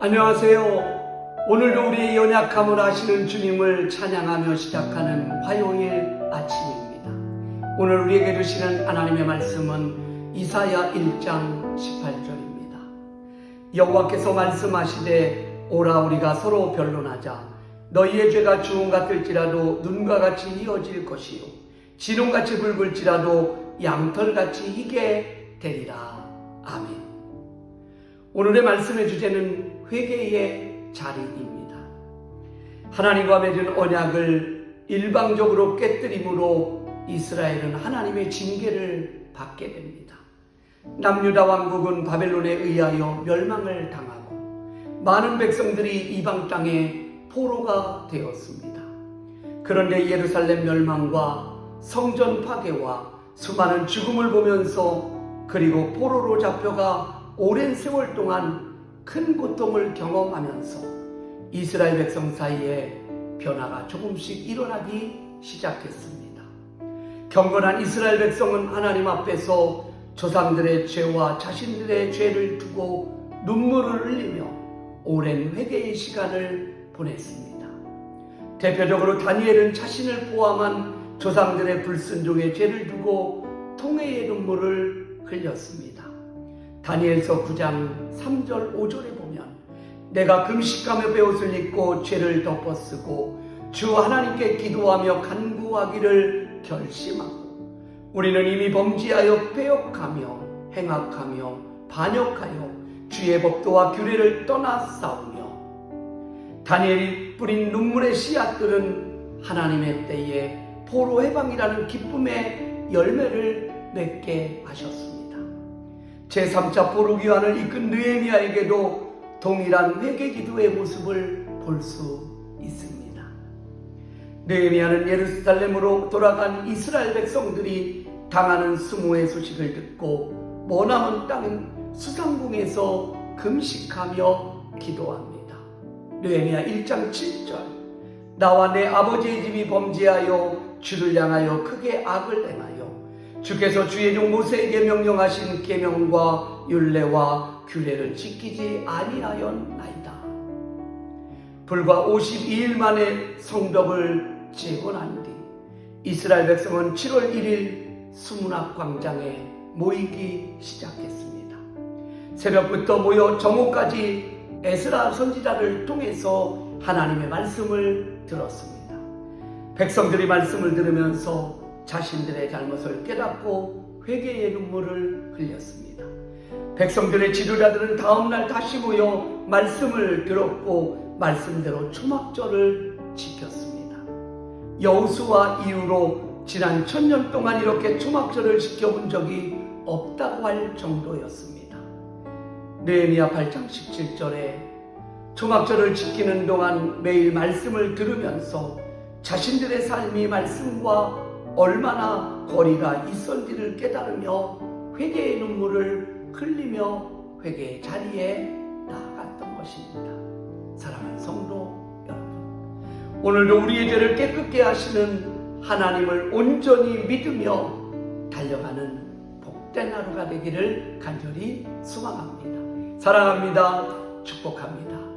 안녕하세요. 오늘도 우리의 연약함을 아시는 주님을 찬양하며 시작하는 화요일 아침입니다. 오늘 우리에게 주시는 하나님의 말씀은 이사야 1장 18절입니다. 여호와께서 말씀하시되 오라 우리가 서로 변론하자 너희의 죄가 주홍 같을지라도 눈과 같이 이어질 것이요 진홍같이 붉을지라도 양털같이 희게 되리라. 아멘. 오늘의 말씀의 주제는 회개의 자리입니다. 하나님과 맺은 언약을 일방적으로 깨뜨림으로 이스라엘은 하나님의 징계를 받게 됩니다. 남유다 왕국은 바벨론에 의하여 멸망을 당하고 많은 백성들이 이방 땅에 포로가 되었습니다. 그런데 예루살렘 멸망과 성전 파괴와 수많은 죽음을 보면서 그리고 포로로 잡혀가 오랜 세월 동안 큰 고통을 경험하면서 이스라엘 백성 사이에 변화가 조금씩 일어나기 시작했습니다. 경건한 이스라엘 백성은 하나님 앞에서 조상들의 죄와 자신들의 죄를 두고 눈물을 흘리며 오랜 회개의 시간을 보냈습니다. 대표적으로 다니엘은 자신을 포함한 조상들의 불순종의 죄를 두고 통회의 눈물을 흘렸습니다. 다니엘서 9장 3절 5절에 보면 내가 금식하며 베옷을 입고 죄를 덮어쓰고 주 하나님께 기도하며 간구하기를 결심하고 우리는 이미 범죄하여 빼앗가며 행악하며 반역하여 주의 법도와 규례를 떠나 싸우며 다니엘이 뿌린 눈물의 씨앗들은 하나님의 때에 포로 해방이라는 기쁨의 열매를 맺게 하셨습니다. 제3차 포로 귀환을 이끈 느헤미야에게도 동일한 회개 기도의 모습을 볼 수 있습니다. 느헤미야는 예루살렘으로 돌아간 이스라엘 백성들이 당하는 수모의 소식을 듣고 머나먼 땅 수상궁에서 금식하며 기도합니다. 느헤미야 1장 7절 나와 내 아버지의 집이 범죄하여 주를 향하여 크게 악을 행하여 주께서 주의 종 모세에게 명령하신 계명과 율례와 규례를 지키지 아니하였나이다. 불과 52일 만에 성벽을 재건한 뒤 이스라엘 백성은 7월 1일 수문학 광장에 모이기 시작했습니다. 새벽부터 모여 정오까지 에스라 선지자를 통해서 하나님의 말씀을 들었습니다. 백성들이 말씀을 들으면서 자신들의 잘못을 깨닫고 회개의 눈물을 흘렸습니다. 백성들의 지도자들은 다음날 다시 모여 말씀을 들었고 말씀대로 초막절을 지켰습니다. 여우수와 이후로 지난 천년 동안 이렇게 초막절을 지켜본 적이 없다고 할 정도였습니다. 느헤미야 8장 17절에 초막절을 지키는 동안 매일 말씀을 들으면서 자신들의 삶이 말씀과 얼마나 거리가 있었는지를 깨달으며 회개의 눈물을 흘리며 회개의 자리에 나아갔던 것입니다. 사랑하는 성도 여러분, 오늘도 우리의 죄를 깨끗게 하시는 하나님을 온전히 믿으며 달려가는 복된 하루가 되기를 간절히 소망합니다. 사랑합니다. 축복합니다.